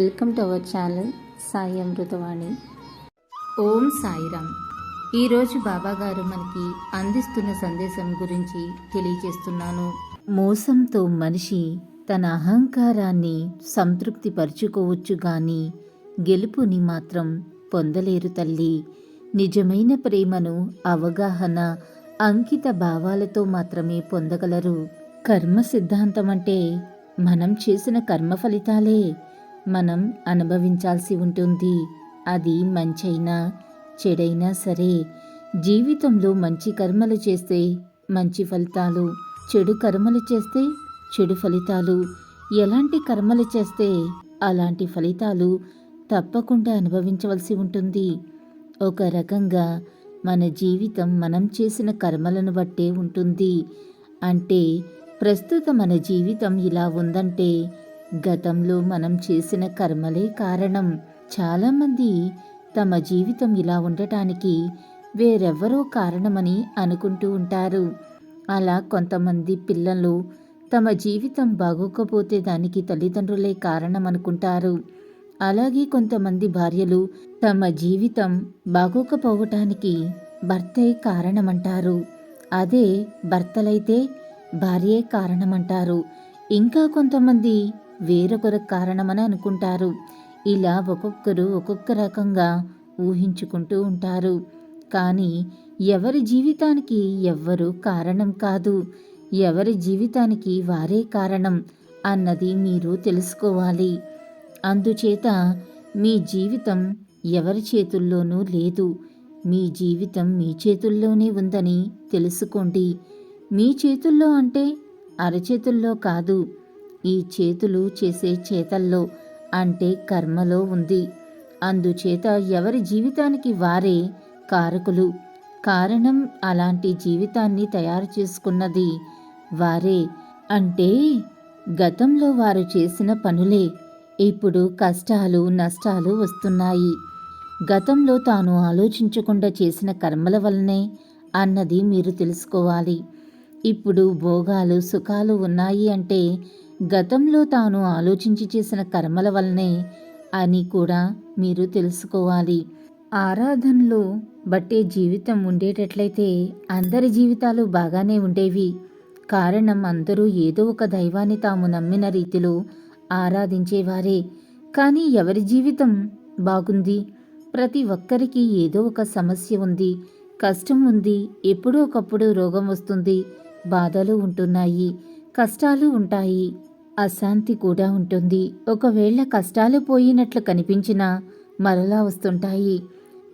Welcome to our channel Sai Amruthavani. ఓం సాయిరామ్. ఈరోజు బాబాగారు మనకి అందిస్తున్న సందేశం గురించి తెలియజేస్తున్నాను. మోసంతో మనిషి తన అహంకారాన్ని సంతృప్తి పరుచుకోవచ్చు గాని గెలుపుని మాత్రం పొందలేరు తల్లి. నిజమైన ప్రేమను అవగాహన అంకిత భావాలతో మాత్రమే పొందగలరు. కర్మ సిద్ధాంతం అంటే మనం చేసిన కర్మ ఫలితాలే. మనం అనుభవించాల్సి ఉంటుంది. అది మంచైనా చెడైనా సరే జీవితంలో మంచి కర్మలు చేస్తే మంచి ఫలితాలు చెడు కర్మలు చేస్తే చెడు ఫలితాలు ఎలాంటి కర్మలు చేస్తే అలాంటి ఫలితాలు తప్పకుండా అనుభవించవలసి ఉంటుంది. ఒక రకంగా మన జీవితం మనం చేసిన కర్మలను బట్టే ఉంటుంది. అంటే ప్రస్తుత మన జీవితం ఇలా ఉందంటే గతంలో మనం చేసిన కర్మలే కారణం. చాలామంది తమ జీవితం ఇలా ఉండటానికి వేరెవ్వరో కారణమని అనుకుంటూ ఉంటారు. అలా కొంతమంది పిల్లలు తమ జీవితం బాగోకపోతే దానికి తల్లిదండ్రులే కారణం అనుకుంటారు. అలాగే కొంతమంది భార్యలు తమ జీవితం బాగోకపోవటానికి భర్తే కారణమంటారు. అదే భర్తలైతే భార్యే కారణమంటారు. ఇంకా కొంతమంది వేరొకరు కారణమని అనుకుంటారు. ఇలా ఒక్కొక్కరు ఒక్కొక్క రకంగా ఊహించుకుంటూ ఉంటారు. కానీ ఎవరి జీవితానికి ఎవ్వరు కారణం కాదు. ఎవరి జీవితానికి వారే కారణం అన్నది మీరు తెలుసుకోవాలి. అందుచేత మీ జీవితం ఎవరి చేతుల్లోనూ లేదు. మీ జీవితం మీ చేతుల్లోనే ఉందని తెలుసుకోండి. మీ చేతుల్లో అంటే అరచేతుల్లో కాదు. ఈ చేతులు చేసే చేతల్లో అంటే కర్మలో ఉంది. అందుచేత ఎవరి జీవితానికి వారే కారకులు. కారణం అలాంటి జీవితాన్ని తయారు చేసుకున్నది వారే. అంటే గతంలో వారు చేసిన పనులే. ఇప్పుడు కష్టాలు నష్టాలు వస్తున్నాయి. గతంలో తాను ఆలోచించకుండా చేసిన కర్మల వల్లనే అన్నది మీరు తెలుసుకోవాలి. ఇప్పుడు భోగాలు సుఖాలు ఉన్నాయి అంటే గతంలో తాను ఆలోచించి చేసిన కర్మల వల్లనే అని కూడా మీరు తెలుసుకోవాలి. ఆరాధనలు బట్టే జీవితం ఉండేటట్లయితే అందరి జీవితాలు బాగానే ఉండేవి. కారణం అందరూ ఏదో ఒక దైవాన్ని తాము నమ్మిన రీతిలో ఆరాధించేవారే. కానీ ఎవరి జీవితం బాగుంది? ప్రతి ఒక్కరికి ఏదో ఒక సమస్య ఉంది కష్టం ఉంది ఎప్పుడో ఒకప్పుడు రోగం వస్తుంది బాధలు ఉంటున్నాయి కష్టాలు ఉంటాయి. అశాంతి కూడా ఉంటుంది. ఒకవేళ కష్టాలు పోయినట్లు కనిపించినా మరలా వస్తుంటాయి.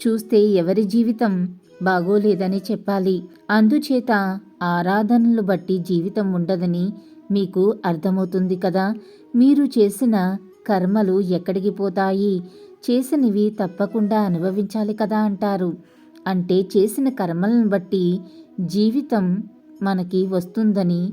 చూస్తే ఎవరి జీవితం బాగోలేదని చెప్పాలి. అందుచేత ఆరాధనలు బట్టి జీవితం ఉండదని మీకు అర్థమవుతుంది కదా. మీరు చేసిన కర్మలు ఎక్కడికి పోతాయి? చేసినవి తప్పకుండా అనుభవించాలి కదా అంటారు. అంటే చేసిన కర్మలను బట్టి జీవితం మనకి వస్తుందని